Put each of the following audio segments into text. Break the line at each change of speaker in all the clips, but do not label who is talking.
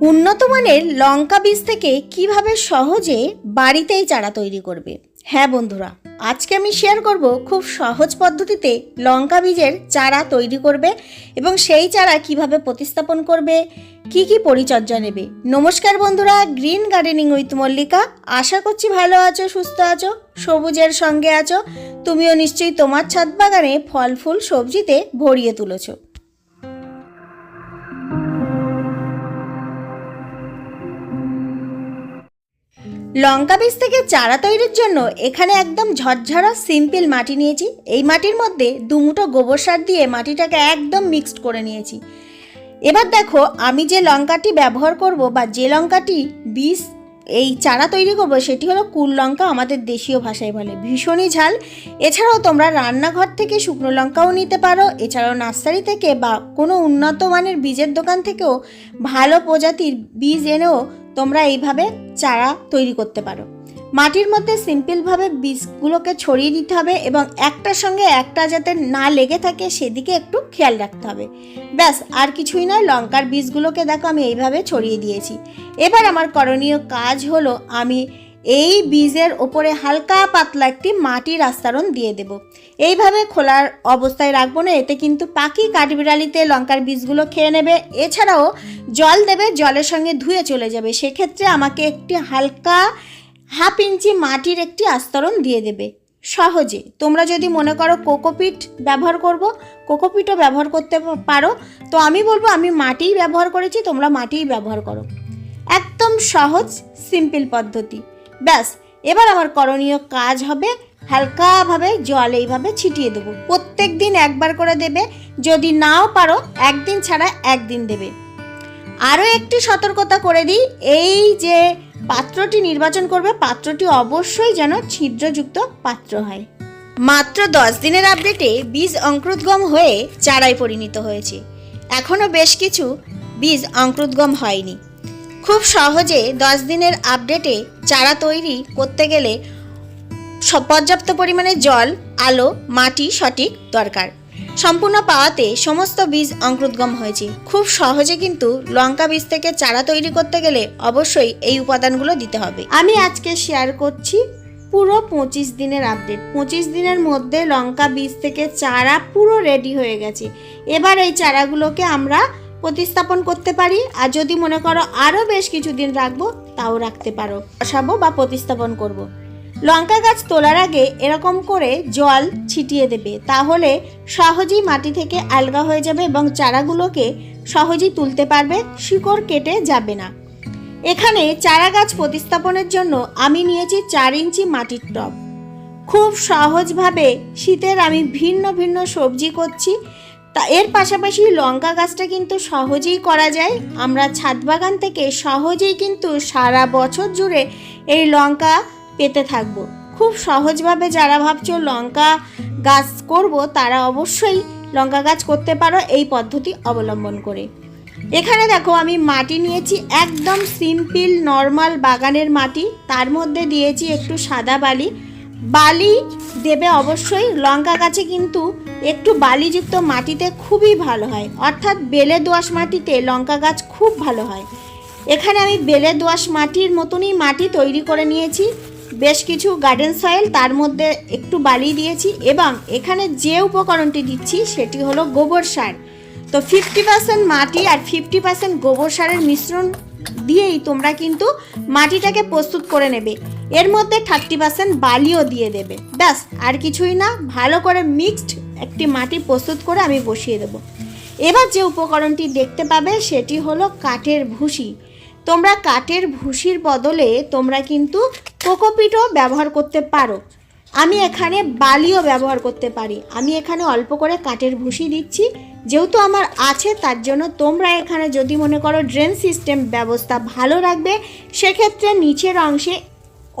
উন্নত মানের লঙ্কা বীজ থেকে কীভাবে সহজে বাড়িতেই চারা তৈরি করবে? হ্যাঁ বন্ধুরা, আজকে আমি শেয়ার করব খুব সহজ পদ্ধতিতে লঙ্কা বীজের চারা তৈরি করবে এবং সেই চারা কীভাবে প্রতিস্থাপন করবে, কি কি পরিচর্যা নেবে। নমস্কার বন্ধুরা গ্রিন গার্ডেনিং উইথ মল্লিকা আশা করছি ভালো আছো, সুস্থ আছো, সবুজের সঙ্গে আছো। তুমিও নিশ্চয়ই তোমার ছাদ বাগানে ফল, ফুল, সবজিতে ভরিয়ে তুলেছো। লঙ্কা বীজ থেকে চারা তৈরির জন্য এখানে একদম ঝরঝরা, সিম্পল মাটি নিয়েছি। এই মাটির মধ্যে দুমুটো গোবর সার দিয়ে মাটিটাকে একদম মিক্সড করে নিয়েছি। এবার দেখো, আমি যে লঙ্কাটি ব্যবহার করব বা যে লঙ্কাটি বীজ এই চারা তৈরি করব, সেটি হলো কুল লঙ্কা আমাদের দেশীয় ভাষায় বলে। ভীষণই ঝাল। এছাড়াও তোমরা রান্নাঘর থেকে শুকনো লঙ্কাও নিতে পারো। এছাড়াও নার্সারি থেকে বা কোনো উন্নত মানের বীজের দোকান থেকেও ভালো প্রজাতির বীজ এনেও তোমরা এইভাবে চারা তৈরি করতে পারো। মাটির মধ্যে সিম্পলভাবে বীজগুলোকে ছড়িয়ে দিতে হবে এবং একটার সঙ্গে একটা যাতে না লেগে থাকে সেদিকে একটু খেয়াল রাখতে হবে। ব্যাস, আর কিছুই নয়, লঙ্কার বীজগুলোকে দেখো আমি এইভাবে ছড়িয়ে দিয়েছি। এবার আমার করণীয় কাজ হলো আমি এই বীজের ওপরে হালকা পাতলা একটি মাটির আস্তরণ দিয়ে দেব। এইভাবে খোলার অবস্থায় রাখব না, এতে কিন্তু পাখি কাঠবিড়ালিতে লঙ্কার বীজগুলো খেয়ে নেবে, এছাড়াও জল দেবে, জলের সঙ্গে ধুয়ে চলে যাবে। সেক্ষেত্রে আমাকে একটি হালকা হাফ ইঞ্চি মাটির একটি আস্তরণ দিয়ে দেবে। সহজে। তোমরা যদি মনে করো কোকোপিট ব্যবহার করব কোকোপিটও ব্যবহার করতে পারো। তো আমি বলব, আমি মাটিই ব্যবহার করেছি, তোমরা মাটিই ব্যবহার করো। একদম সহজ, সিম্পল পদ্ধতি। ব্যাস, এবার আমার করণীয় কাজ হবে হালকাভাবে জল এইভাবে ছিটিয়ে দেবো। প্রত্যেক দিন একবার করে দেবে, যদি নাও পারো, একদিন ছাড়া একদিন দেবে। আরও একটি সতর্কতা করে দিই, এই যে পাত্রটি নির্বাচন করবে, পাত্রটি অবশ্যই যেন ছিদ্রযুক্ত পাত্র হয়। মাত্র দশ দিনের আপডেটে বীজ অঙ্কুরোদ্গম হয়ে চারায় পরিণত হয়েছে। এখনও বেশ কিছু বীজ অঙ্কুরোদ্গম হয়নি। খুব সহজে দশ দিনের আপডেটে চারা তৈরি করতে গেলে পর্যাপ্ত পরিমাণে জল, আলো, মাটি সঠিক দরকার। সম্পূর্ণ পাওয়াতে সমস্ত বীজ অঙ্কুরোদ্গম হয়েছে। খুব সহজে কিন্তু লঙ্কা বীজ থেকে চারা তৈরি করতে গেলে অবশ্যই এই উপাদানগুলো দিতে হবে। আমি আজকে শেয়ার করছি পুরো পঁচিশ দিনের আপডেট পঁচিশ দিনের মধ্যে লঙ্কা বীজ থেকে চারা পুরো রেডি হয়ে গেছে। এবার এই চারাগুলোকে আমরা প্রতিস্থাপন করতে পারি। আর যদি মনে করো আরও বেশ কিছুদিন রাখব, তাও রাখতে পারো। বসাবো বা প্রতিস্থাপন করব। লঙ্কা গাছ তোলার আগে এরকম করে জল ছিটিয়ে দেবে। তাহলে সহজেই মাটি থেকে আলগা হয়ে যাবে এবং চারাগুলোকে সহজেই তুলতে পারবে, শিকড় কেটে যাবে না। এখানে চারা গাছ প্রতিস্থাপনের জন্য আমি নিয়েছি চার ইঞ্চি মাটির টব। খুব সহজভাবে শীতের আমি ভিন্ন ভিন্ন সবজি করছি। তা এর পাশাপাশি লঙ্কা গাছটা কিন্তু সহজেই করা যায়। আমরা ছাদ বাগান থেকে সহজেই কিন্তু সারা বছর জুড়ে এই লঙ্কা পেতে থাকব। খুব সহজভাবে যারা ভাবছ লঙ্কা গাছ করব, তারা অবশ্যই লঙ্কা গাছ করতে পারো এই পদ্ধতি অবলম্বন করে। এখানে দেখো আমি মাটি নিয়েছি, একদম সিম্পল, নর্মাল বাগানের মাটি। তার মধ্যে দিয়েছি একটু সাদা বালি। বালি দেবে অবশ্যই, লঙ্কা গাছে কিন্তু একটু বালিযুক্ত মাটিতে খুবই ভালো হয়। অর্থাৎ বেলে দোআঁশ মাটিতে লঙ্কা গাছ খুব ভালো হয়। এখানে আমি বেলে দোআঁশ মাটির মতনই মাটি তৈরি করে নিয়েছি। বেশ কিছু গার্ডেন সয়েল, তার মধ্যে একটু বালি দিয়েছি এবং এখানে যে উপকরণটি দিচ্ছি সেটি হলো গোবর সার। তো ফিফটি পার্সেন্ট মাটি আর ফিফটি পার্সেন্ট গোবর সারের মিশ্রণ দিয়েই তোমরা কিন্তু মাটিটাকে প্রস্তুত করে নেবে। এর মধ্যে থার্টি পার্সেন্ট বালিও দিয়ে দেবে। ব্যাস, আর কিছুই না, ভালো করে মিক্সড একটি মাটি প্রস্তুত করে আমি বসিয়ে দেবো। এবার যে উপকরণটি দেখতে পাবে সেটি হলো কাঠের ভুসি। তোমরা কাঠের ভুসির বদলে তোমরা কিন্তু কোকোপিটও ব্যবহার করতে পারো। আমি এখানে বালিও ব্যবহার করতে পারি। আমি এখানে অল্প করে কাঠের ভুসি দিচ্ছি। যেহেতু আমার আছে, তার জন্য তোমরা এখানে যদি মনে করো ড্রেন সিস্টেম ব্যবস্থা ভালো রাখবে, সেক্ষেত্রে নিচের অংশে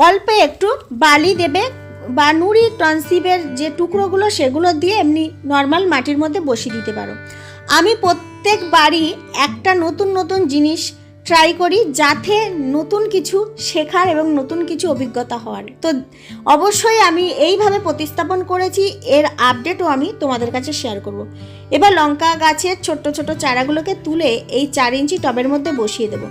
অল্প একটু বালি দেবে বা নুড়ি টনসিপের যে টুকরোগুলো সেগুলো দিয়ে এমনি নর্মাল মাটির মধ্যে বসিয়ে দিতে পারো। আমি প্রত্যেক বাড়ি একটা নতুন নতুন জিনিস ট্রাই করি যাতে নতুন কিছু শেখার এবং নতুন কিছু অভিজ্ঞতা হওয়ার। তো অবশ্যই আমি এইভাবে প্রতিস্থাপন করেছি, এর আপডেটও আমি তোমাদের কাছে শেয়ার করব। এবার লঙ্কা গাছের ছোট্ট ছোট চারাগুলোকে তুলে এই চার ইঞ্চি টবের মধ্যে বসিয়ে দেবো।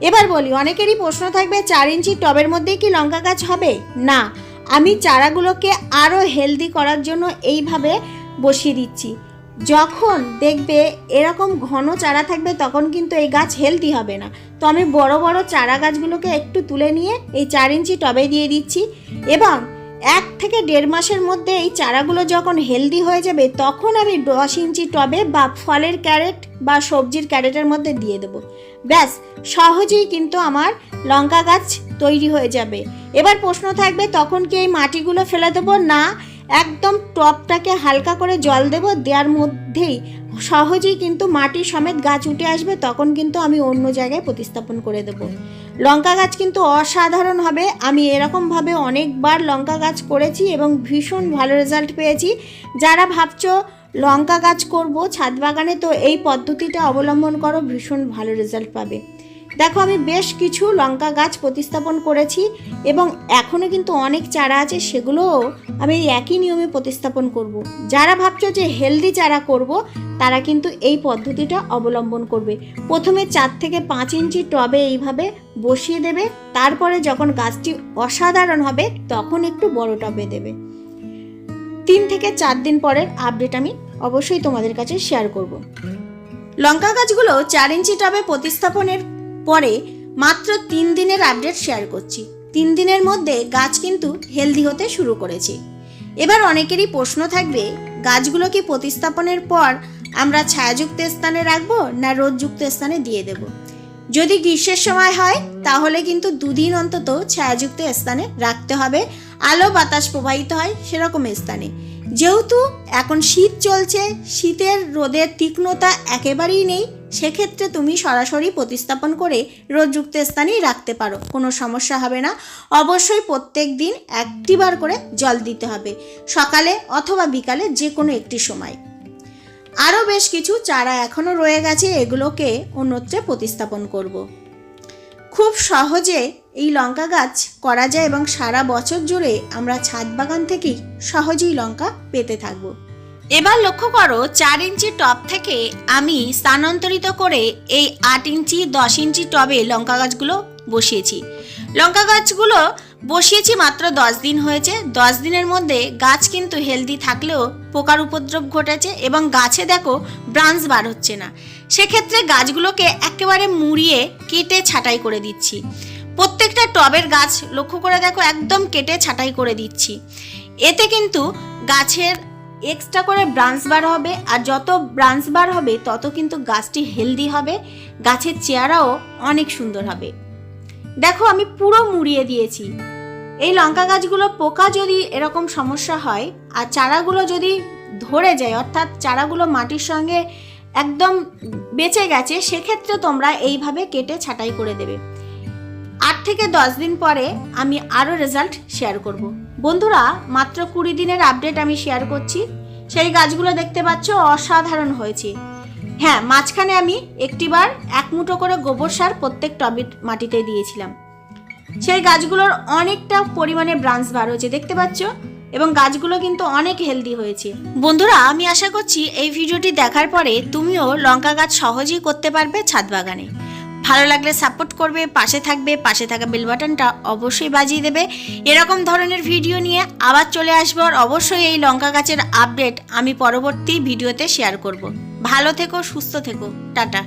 এবার বলি, অনেকেরই প্রশ্ন থাকবে, চার ইঞ্চি টবের মধ্যেই কি লঙ্কা গাছ হবে? না, আমি চারাগুলোকে আরও হেলদি করার জন্য এইভাবে বসিয়ে দিচ্ছি। যখন দেখবে এরকম ঘন চারা থাকবে, তখন কিন্তু এই গাছ হেলদি হবে না। তো আমি বড় বড় চারা গাছগুলোকে একটু তুলে নিয়ে এই চার ইঞ্চি টবে দিয়ে দিচ্ছি এবং এক থেকে দেড় মাসের মধ্যে এই চারাগুলো যখন হেলদি হয়ে যাবে, তখন আমি দশ ইঞ্চি টবে বা ফলের ক্যারেট বা সবজির ক্যারেটের মধ্যে দিয়ে দেবো। ব্যাস, সহজেই কিন্তু আমার লঙ্কা গাছ তৈরি হয়ে যাবে। এবার প্রশ্ন থাকবে, তখন কি এই মাটিগুলো ফেলে দেবো? না, একদম টপটাকে হালকা করে জল দেবো, দেওয়ার মধ্যেই সহজেই কিন্তু মাটি সমেত গাছ উঠে আসবে, তখন কিন্তু আমি অন্য জায়গায় প্রতিস্থাপন করে দেব। লঙ্কা গাছ কিন্তু অসাধারণ হবে। আমি এরকমভাবে অনেকবার লঙ্কা গাছ করেছি এবং ভীষণ ভালো রেজাল্ট পেয়েছি। যারা ভাবছ লঙ্কা গাছ করব ছাদ বাগানে, তো এই পদ্ধতিটা অবলম্বন করো, ভীষণ ভালো রেজাল্ট পাবে। দেখো, আমি বেশ কিছু লঙ্কা গাছ প্রতিস্থাপন করেছি এবং এখনও কিন্তু অনেক চারা আছে, সেগুলোও আমি একই নিয়মে প্রতিস্থাপন করব। যারা ভাবছ যে হেলদি চারা করব, তারা কিন্তু এই পদ্ধতিটা অবলম্বন করবে। প্রথমে চার থেকে পাঁচ ইঞ্চি টবে এইভাবে বসিয়ে দেবে, তারপরে যখন গাছটি অসাধারণ হবে, তখন একটু বড় টবে দেবে। তিন থেকে চার দিন পরের আপডেট আমি অবশ্যই তোমাদের কাছে শেয়ার করব। লঙ্কা গাছগুলো চার ইঞ্চি টবে প্রতিস্থাপনের পরে মাত্র তিন দিনের আপডেট শেয়ার করছি। তিন দিনের মধ্যে গাছ কিন্তু হেলদি হতে শুরু করেছে। এবার অনেকেরই প্রশ্ন থাকবে, গাছগুলো কি প্রতিস্থাপনের পর আমরা ছায়াযুক্ত স্থানে রাখব না রোদযুক্ত স্থানে দিয়ে দেব? যদি গ্রীষ্মের সময় হয়, তাহলে কিন্তু দুদিন অন্তত ছায়াযুক্ত স্থানে রাখতে হবে। আলো বাতাস প্রবাহিত হয় সেরকম স্থানে। যেহেতু এখন শীত চলছে, শীতের রোদের তীক্ষ্ণতা একেবারেই নেই সেক্ষেত্রে তুমি সরাসরি প্রতিস্থাপন করে রোদযুক্ত স্থানেই রাখতে পারো। কোনো সমস্যা হবে না। অবশ্যই প্রত্যেক দিন একটিবার করে জল দিতে হবে। সকালে অথবা বিকালে যে কোনো একটি সময়। আরও বেশ কিছু চারা এখনও রয়ে গেছে, এগুলোকে অন্যত্রে প্রতিস্থাপন করব। খুব সহজে এই লঙ্কা গাছ করা যায় এবং সারা বছর জুড়ে আমরা ছাদ বাগান থেকেই সহজেই লঙ্কা পেতে থাকব। এবার লক্ষ্য করো, চার ইঞ্চি টব থেকে আমি স্থানান্তরিত করে এই আট ইঞ্চি, দশ ইঞ্চি টবে লঙ্কা গাছগুলো বসিয়েছি। লঙ্কা গাছগুলো বসিয়েছি মাত্র দশ দিন হয়েছে। দশ দিনের মধ্যে গাছ কিন্তু হেলদি থাকলেও পোকার উপদ্রব ঘটেছে এবং গাছে দেখো ব্রাঞ্চ বার হচ্ছে না। সেক্ষেত্রে গাছগুলোকে একেবারে মুড়িয়ে কেটে ছাঁটাই করে দিচ্ছি। প্রত্যেকটা টবের গাছ লক্ষ্য করে দেখো একদম কেটে ছাঁটাই করে দিচ্ছি। এতে কিন্তু গাছের এক্সট্রা করে ব্রাঞ্চ বার হবে, আর যত ব্রাঞ্চ বার হবে, তত কিন্তু গাছটি হেলদি হবে, গাছের চেহারাও অনেক সুন্দর হবে। দেখো, আমি পুরো মুড়িয়ে দিয়েছি। এই লঙ্কা গাছগুলো পোকা যদি এরকম সমস্যা হয়, আর চারাগুলো যদি ধরে যায়, অর্থাৎ চারাগুলো মাটির সঙ্গে একদম বেঁচে গেছে, সেক্ষেত্রে তোমরা এইভাবে কেটে ছাঁটাই করে দেবে। আট থেকে দশ দিন পরে আমি আরও রেজাল্ট শেয়ার করব। বন্ধুরা, মাত্র কুড়ি দিনের আপডেট আমি শেয়ার করছি। সেই গাছগুলো দেখতে পাচ্ছ, অসাধারণ হয়েছে। হ্যাঁ মাঝখানে আমি একটিবার এক মুঠো করে গোবর সার প্রত্যেক টবের মাটিতে দিয়েছিলাম। সেই গাছগুলোর অনেকটা পরিমাণে ব্রাঞ্চ বার হয়েছে, দেখতে পাচ্ছ? এবং গাছগুলো কিন্তু অনেক হেলদি হয়েছে। বন্ধুরা, আমি আশা করছি এই ভিডিওটি দেখার পরে তুমিও লঙ্কা গাছ সহজেই করতে পারবে ছাদ বাগানে। ভালো লাগলে সাপোর্ট করবে, পাশে থাকবে, পাশে থাকা বেল বাটনটা অবশ্যই বাজিয়ে দেবে। এরকম ধরনের ভিডিও নিয়ে আবার চলে আসব আর অবশ্যই এই লঙ্কা গাছের আপডেট আমি পরবর্তী ভিডিওতে শেয়ার করব। ভালো থেকো, সুস্থ থেকো। টাটা।